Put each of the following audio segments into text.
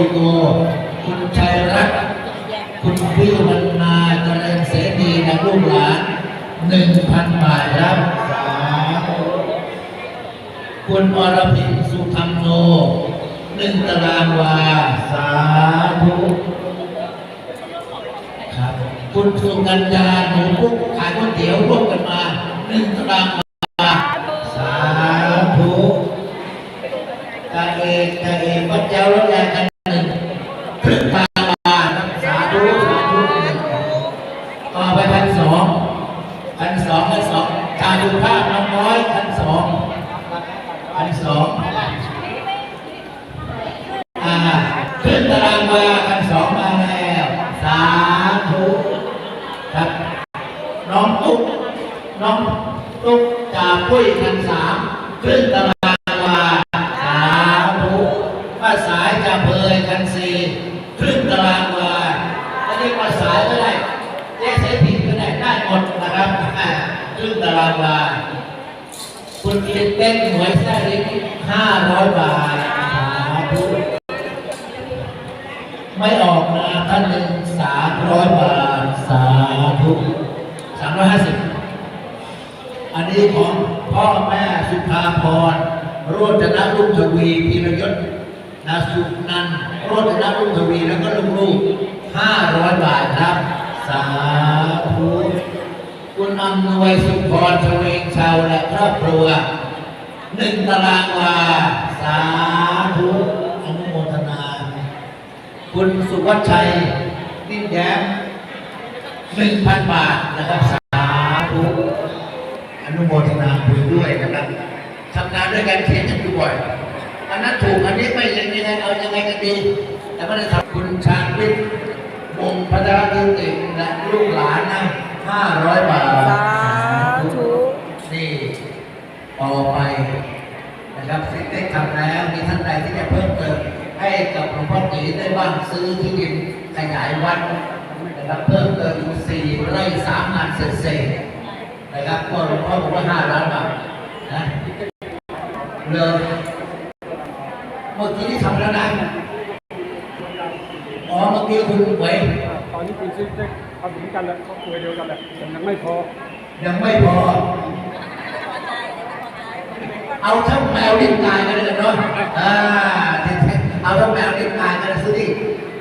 ริโก คุณชัยรัตน์คุณพิวรรณาเจริญเสนีนะลูกหลานหนึ่งพันบาทครับสาธุคุณอรพินสุธรรมโนหนึ่งตารางวา สาธุครับ คุณสุกัญญาหนูพุกขายก๋วยเตี๋ยวร่วมกันมาหนึ่งตารางวาสาธุกาเอกกาเอกวัดเจ้ารถแรงกันหนึ่งครึ่งตารางวาครับสาธุสาธุหนึ่งต่อไปพันสองพันสองพันสองชาดูภาพน้องน้อยพันสองพัน สองอ่าขึ้นตารางวาพันสองมาแล้วสาธุครับน้องตุ๊กน้องตุ๊กจาปุ้ยพันสามขึ้นตารางวาสาธุป้าสายจาเพยพันสี่ขึ้นตารางวาจะเรียกว่าสายก็ได้เรียกเสียผิดก็ได้ได้หมดนะครับขึ้นตารางวา คุณคิดเป็นหวยแท้เลิงห้าร้อยบาทสาธุไม่ออกนะท่านหนึ่งสามร้อยบาทสาธุสามร้อยห้าสิบอันนี้ของพ่อแม่สุภาพรโรจนรุ่งทวีพีรยศนาสุนันโรจนรุ่งทวีแล้วก็ลูกๆห้าร้อยบาทครับสาธุ คุณอำนวยสุพรชเวงชาวและครอบครัวหนึ่งตารางวาสาธุอนุโมทนา คุณสุวัชชัยนิ่มแย้มหนึ่งพันบาทนะครับสาธุอนุโมทนาคุณด้วยนะครับทำงานด้วยกันเขียนกันอยู่บ่อยอันนั้นถูกอันนี้ไม่ยังไงเอายังไงกันดี แต่ไม่ได้ทำคุณชาญวิทย์วงศ์พัฒนาดิติและลูกหลานนะ ห้าร้อยบาทสาธุนี่ต่อไปนะครับสิ่งได้ทำแล้วมีท่านใดที่จะเพิ่มเติมให้กับหลวงพ่อตีได้บ้างซื้อที่ดินขยายวัดนะครับเพิ่มเติมอีกสี่ไร่สามงานเศษเศษๆนะครับก็หลวงพ่อบอกว่าห้าล้านบาทนะเลยเมื่อกี้ที่ทำแล้วนะอ๋อเมื่อกี้คุณไว้ตอนนี้คุณซิส เต็กทำเหมือนกันแหละครอบครัวเดียวกันแหละแต่ยังไม่พอ ยังไม่พอ เอาทั้งแมวลิ้นตายกันเลยเนาะอ่าเอาทั้งแมวลิ้นตายกันเลยสิที่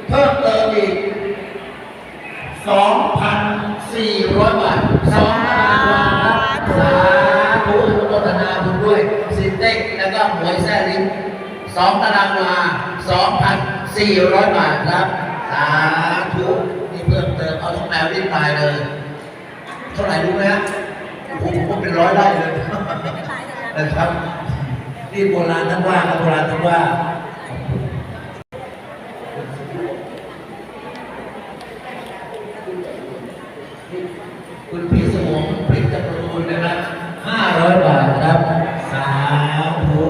เพิ่มเติมอีกสองพันสี่ร้อยบาทสองพันบาทสาธุอนุโมทนาบุญด้วยสิเต็กแล้วก็หวยแซ่ลิ้นสองตารางวาสองพันสี่ร้อยบาทครับ สาธุ พิ่มเติมเอาทั้งแมวลิ้นตายเลย เท่าไหร่รู้ไหมฮะโอ้โหผมว่าเป็นร้อยไร่เลยนะครับนี่โบราณท่านว่าครับโบราณท่านว่าคุณพี่สมงพริกจำรูนนะครับห้าร้อยบาทครับสาธุ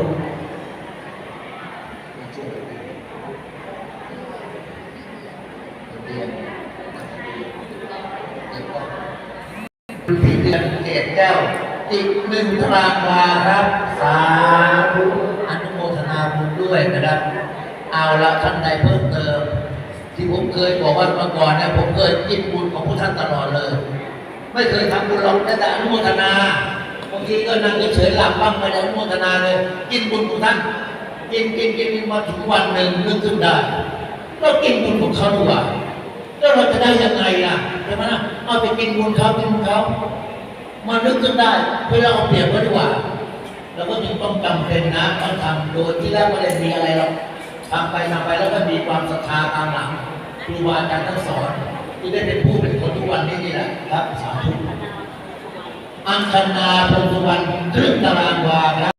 คุณพี่เดือนเกตแก้ว อีกหนึ่งตารางวาครับ สาธุอนุโมทนาบุญด้วยนะครับ เอาละท่านใดเพิ่มเติม ที่ผมเคยบอกว่าเมื่อก่อนเนี่ยผมเคยกินบุญของผู้ท่านตลอดเลย ไม่เคยทำบุญหรอกแต่อนุโมทนาบางทีก็นั่งเฉยๆหลับบ้างไม่ได้อนุโมทนาเลย กินบุญของท่านกินกินกินมาถึงวันหนึ่งนึกขึ้นได้เรากินบุญของเขาดีกว่าแล้วเราจะได้ยังไงล่ะใช่ไหมล่ะเอาไปกินบุญเขากินบุญเขา มานึกขึ้นได้เพื่อเราเอาเปรียบก็ดีกว่าเราก็จึงต้องจำเป็นนะต้องทำโดยที่แรกไม่ได้มีอะไรหรอกทำไปทำไปแล้วก็มีความศรัทธาตามหลังครูบาอาจารย์ทั้งสอนที่ได้เป็นผู้เป็นคนทุกวันนี้นี่แหละครับสาธุอังคณาพงสุวรรณครึ่งตารางวาครับ